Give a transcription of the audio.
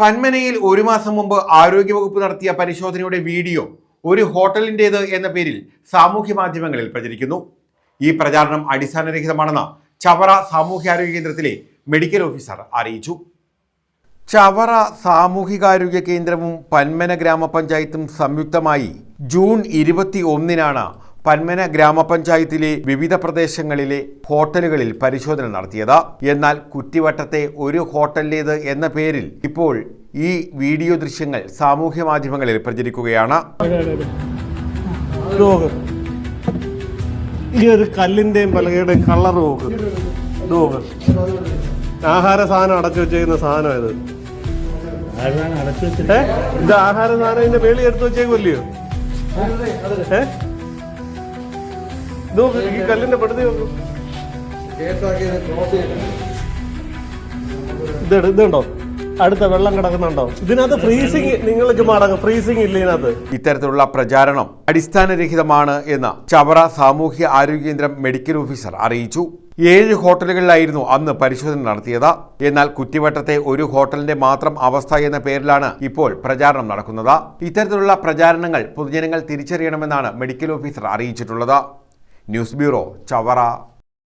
പന്മനയിൽ ഒരു മാസം മുമ്പ് ആരോഗ്യവകുപ്പ് നടത്തിയ പരിശോധനയുടെ വീഡിയോ ഒരു ഹോട്ടലിന്റേത് എന്ന പേരിൽ സാമൂഹ്യ മാധ്യമങ്ങളിൽ പ്രചരിക്കുന്നു. ഈ പ്രചാരണം അടിസ്ഥാനരഹിതമാണെന്ന് ചവറ സാമൂഹ്യാരോഗ്യ കേന്ദ്രത്തിലെ മെഡിക്കൽ ഓഫീസർ അറിയിച്ചു. ചവറ സാമൂഹികാരോഗ്യ കേന്ദ്രവും പന്മന ഗ്രാമപഞ്ചായത്തും സംയുക്തമായി ജൂൺ ഇരുപത്തി ഒന്നിനാണ് പന്മന ഗ്രാമപഞ്ചായത്തിലെ വിവിധ പ്രദേശങ്ങളിലെ ഹോട്ടലുകളിൽ പരിശോധന നടത്തിയത്. എന്നാൽ കുറ്റിവട്ടത്തെ ഒരു ഹോട്ടലിലേത് എന്ന പേരിൽ ഇപ്പോൾ ഈ വീഡിയോ ദൃശ്യങ്ങൾ സാമൂഹ്യ മാധ്യമങ്ങളിൽ പ്രചരിക്കുകയാണ്. നോക്ക് ഈ ഒരു കല്ലിന്റെയും പലകയുടെയും കളർ നോക്ക് നോക്ക് ആഹാര സാധനം അടച്ചു വെച്ചേക്കുന്ന സാധനം ഇത്. ഇത് ആഹാര സാധനം ഇതിന്റെ വേളി എടുത്തു വെച്ചേക്കുമല്ലയോ ഏ? ഇത് കല്ലിന്റെ പെടുത്തി നോക്ക് ഇത് ഇതുണ്ടോ അടുത്ത വെള്ളം കിടക്കുന്നുണ്ടോ? ഇതിനകത്ത് ഫ്രീസിങ് നിങ്ങൾക്ക് മാടങ്ങ് ഫ്രീസിങ് ഇല്ല ഇതിനകത്ത്? ഇത്തരത്തിലുള്ള പ്രചാരണം അടിസ്ഥാനരഹിതമാണ് എന്ന് ചവറ സാമൂഹ്യ ആരോഗ്യ കേന്ദ്രം മെഡിക്കൽ ഓഫീസർ അറിയിച്ചു. ഏഴ് ഹോട്ടലുകളിലായിരുന്നു അന്ന് പരിശോധന നടത്തിയത്. എന്നാൽ കുറ്റിവട്ടത്തെ ഒരു ഹോട്ടലിന്റെ മാത്രം അവസ്ഥ എന്ന പേരിലാണ് ഇപ്പോൾ പ്രചാരണം നടക്കുന്നത്. ഇത്തരത്തിലുള്ള പ്രചാരണങ്ങൾ പൊതുജനങ്ങൾ തിരിച്ചറിയണമെന്നാണ് മെഡിക്കൽ ഓഫീസർ അറിയിച്ചിട്ടുള്ളത്. News bureau Chavara.